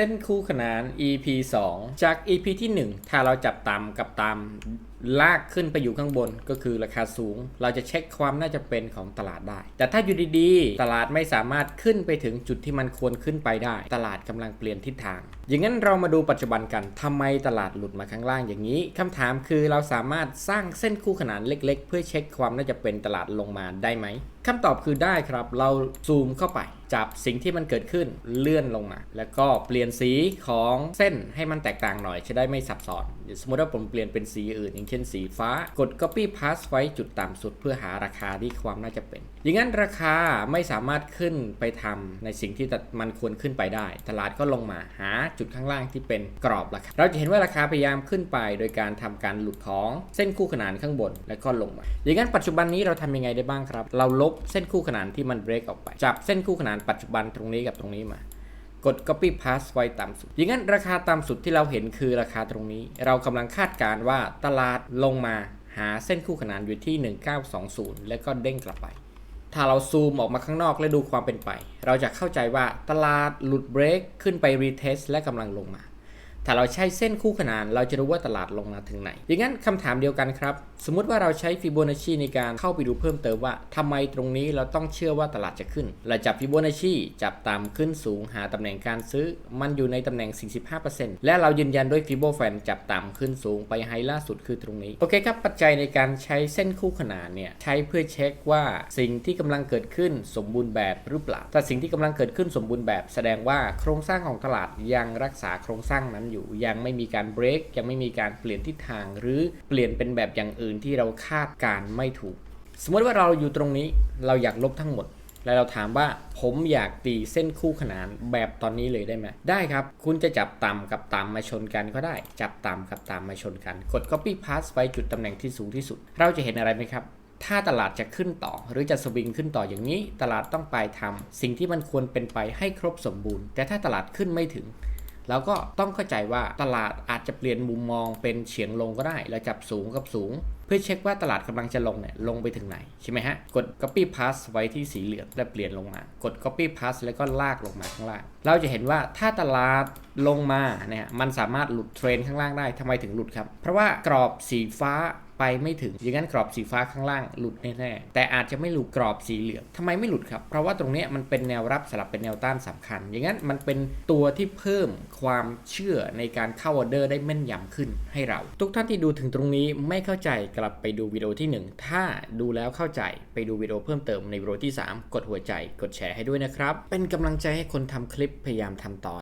เส้นคู่ขนาน EP 2 จาก EP ที่ 1 ถ้าเราจับตามกับตามลากขึ้นไปอยู่ข้างบนก็คือราคาสูง เราจะเช็คความน่าจะเป็นของตลาดได้ แต่ถ้าอยู่ดีๆ ตลาดไม่สามารถขึ้นไปถึงจุดที่มันควรขึ้นไปได้ ตลาดกำลังเปลี่ยนทิศทาง อย่างนั้นเรามาดูปัจจุบันกันทำไมตลาดหลุดมาข้างล่างอย่างนี้คำถามคือเราสามารถสร้างเส้นคู่ขนานเล็ก ๆ เพื่อเช็คความน่าจะเป็นตลาดลงมาได้ไหมคำตอบคือได้ครับ เราซูมเข้าไป จับสิ่งที่มันเกิดขึ้นเลื่อนลงมา แล้วก็เปลี่ยนสีของเส้นให้มันแตกต่างหน่อยจะได้ไม่ซับซ้อนสมมติว่าผมเปลี่ยนเป็นสีอื่นเช่นสีฟ้า กด copy paste ไว้จุดต่ำสุด เพื่อหาราคาที่ความน่าจะเป็น อย่างนั้นราคาไม่สามารถขึ้นไปทำในสิ่งที่มันควรขึ้นไปได้ ตลาดก็ลงมาหาจุดข้างล่างที่เป็นกรอบราคา เราจะเห็นว่าราคาพยายามขึ้นไป โดยการทำการหลุดของเส้นคู่ขนานข้างบนแล้วก็ลงมา อย่างนั้นปัจจุบันนี้เราทำยังไงได้บ้างครับ เราลบเส้นคู่ขนานที่มันเบรกออกไป จับเส้นคู่ขนานปัจจุบันตรงนี้กับตรงนี้มา กด copy paste ไว้ต่ำสุด อย่างนั้นราคาต่ำสุดที่เราเห็นคือราคาตรงนี้ เรากำลังคาดการณ์ว่าตลาดลงมาหาเส้นคู่ขนานอยู่ที่ 1920 แล้วก็เด้งกลับไป ถ้าเราซูมออกมาข้างนอกและดูความเป็นไป เราจะเข้าใจว่าตลาดหลุดเบรกขึ้นไปรีเทสและกำลังลงมา ถ้าเราใช้เส้นคู่ขนาน เราจะรู้ว่าตลาดลงมาถึงไหน อย่างนั้นคำถามเดียวกันครับ สมมุติว่าเราใช้ฟิโบนัชชีในการเข้าไปดูเพิ่มเติมว่าทำไมตรงนี้เราต้องเชื่อว่าตลาดจะขึ้นเราจับฟิโบนัชชีจับตามขึ้นสูงหาตำแหน่งการซื้อ มันอยู่ในตำแหน่ง 45%และเรายืนยันด้วยฟิโบแฟนจับตามขึ้นสูงไปไฮล่าสุดคือตรงนี้ โอเคครับ ปัจจัยในการใช้เส้นคู่ขนานเนี่ยใช้เพื่อเช็คว่าสิ่งที่กำลังเกิดขึ้นสมบูรณ์แบบหรือเปล่า ถ้าสิ่งที่กำลังเกิดขึ้นสมบูรณ์แบบ แสดงว่าโครงสร้างของตลาดยังรักษาโครงสร้างนั้นอยู่ยังไม่มีการเบรกยังไม่มีการเปลี่ยนทิศทาง หรือเปลี่ยนเป็นแบบอย่างอื่นที่เราคาดการณ์ไม่ถูก สมมติว่าเราอยู่ตรงนี้เราอยากลบทั้งหมด แล้วเราถามว่าผมอยากตีเส้นคู่ขนานแบบตอนนี้เลยได้ไหมได้ครับ คุณจะจับต่ำกับต่ำมาชนกันก็ได้ จับต่ำกับต่ำมาชนกัน กด copy paste ไปจุดตำแหน่งที่สูงที่สุด เราจะเห็นอะไรไหมครับถ้าตลาดจะขึ้นต่อหรือจะสวิงขึ้นต่ออย่างนี้ ตลาดต้องไปทำสิ่งที่มันควรเป็นไปให้ครบสมบูรณ์ แต่ถ้าตลาดขึ้นไม่ถึง เราก็ต้องเข้าใจว่าตลาดอาจจะเปลี่ยนมุมมองเป็นเฉียงลงก็ได้แล้วจับสูงกับสูง เพื่อเช็คว่าตลาดกำลังจะลงเนี่ยลงไปถึงไหนใช่ไหมฮะ กด copy paste ไว้ที่สีเหลืองและเปลี่ยนลงมา กด copy paste แล้วก็ลากลงมาข้างล่าง เราจะเห็นว่าถ้าตลาดลงมาเนี่ยมันสามารถหลุดเทรนข้างล่างได้ทำไมถึงหลุดครับ เพราะว่ากรอบสีฟ้า ไปไม่ถึง อย่างนั้นกรอบสีฟ้าข้างล่างหลุดแน่ๆแต่อาจจะไม่หลุดกรอบสีเหลืองทำไมไม่หลุดครับ เพราะว่าตรงนี้มันเป็นแนวรับสลับเป็นแนวต้านสำคัญ อย่างนั้นมันเป็นตัวที่เพิ่มความเชื่อในการเข้าออเดอร์ได้แม่นยำขึ้นให้เรา ทุกท่านที่ดูถึงตรงนี้ไม่เข้าใจกลับไปดูวิดีโอที่ 1 ถ้าดูแล้วเข้าใจไปดูวิดีโอเพิ่มเติมในวิดีโอที่ 3 กดหัวใจ กดแชร์ให้ด้วยนะครับ เป็นกำลังใจให้คนทำคลิปพยายามทำต่อ